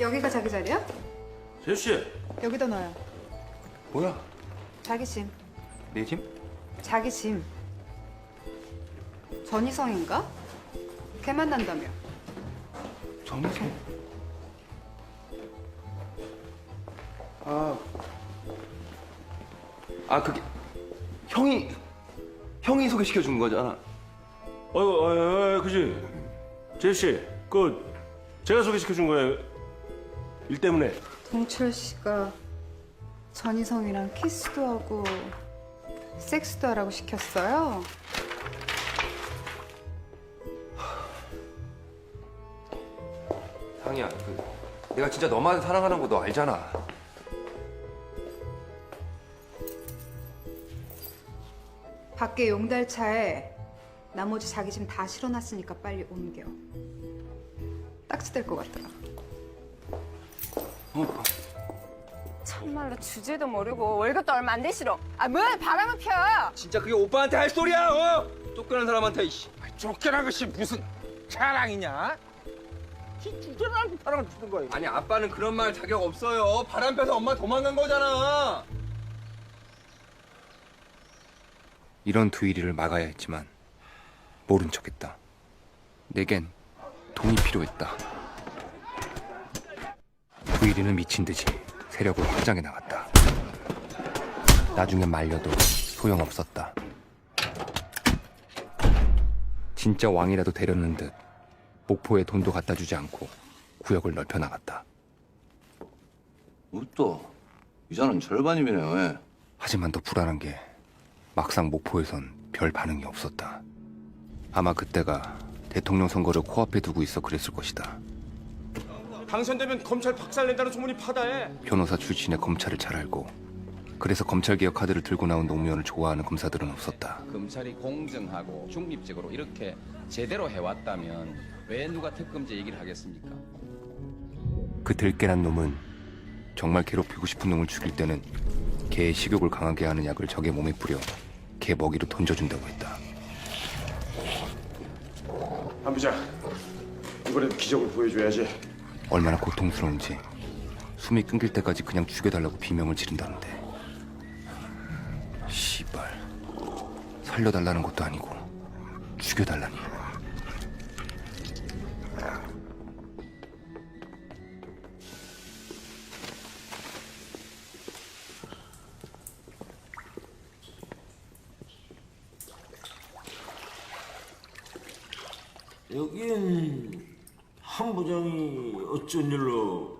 여기가 자기 자리야? 재수 씨. 여기다 놔요. 뭐야? 자기 짐. 내 짐? 자기 짐. 전희성인가? 걔 만난다며. 정희성. 아. 아 그게 형이 형이 소개시켜 준 거잖아. 어, 어, 어, 그지. 재수 씨, 그 제가 소개시켜 준 거예요. 일 때문에. 동철 씨가 전희성이랑 키스도 하고 섹스도 하라고 시켰어요. 상이야, 그 내가 진짜 너만 사랑하는 거 너 알잖아. 밖에 용달차에 나머지 자기 짐 다 실어놨으니까 빨리 옮겨. 딱지될 것 같더라. 참말로 주제도 모르고 월급도 얼마 안 되시러. 아, 뭐 바람을 펴. 진짜 그게 오빠한테 할 소리야, 어? 쫓겨난 사람한테 이씨. 쫓겨난 것이 무슨 자랑이냐? 이 주제를 알고 사랑을 주는 거야. 아니 아빠는 그런 말 자격 없어요. 바람 펴서 엄마 도망간 거잖아. 이런 두일이를 막아야 했지만 모른 척했다. 내겐 돈이 필요했다. 두일이는 미친 듯이 세력을 확장해 나갔다. 나중에 말려도 소용없었다. 진짜 왕이라도 되려는 듯 목포에 돈도 갖다 주지 않고 구역을 넓혀 나갔다. 또 이자는 절반이면 왜? 하지만 더 불안한 게 막상 목포에선 별 반응이 없었다. 아마 그때가 대통령 선거를 코앞에 두고 있어 그랬을 것이다. 당선되면 검찰 박살낸다는 소문이 파다해. 변호사 출신의 검찰을 잘 알고 그래서 검찰 개혁 카드를 들고 나온 노무현을 좋아하는 검사들은 없었다. 검찰이 공정하고 중립적으로 이렇게 제대로 해왔다면 왜 누가 특검제 얘기를 하겠습니까? 그 들깨난 놈은 정말 괴롭히고 싶은 놈을 죽일 때는 개의 식욕을 강하게 하는 약을 적의 몸에 뿌려 개 먹이로 던져준다고 했다. 안 부장. 이번에도 기적을 보여줘야지. 얼마나 고통스러운지. 숨이 끊길 때까지 그냥 죽여달라고 비명을 지른다는데. 씨발. 살려달라는 것도 아니고 죽여달라니. 여긴 한 부장이 어쩐 일로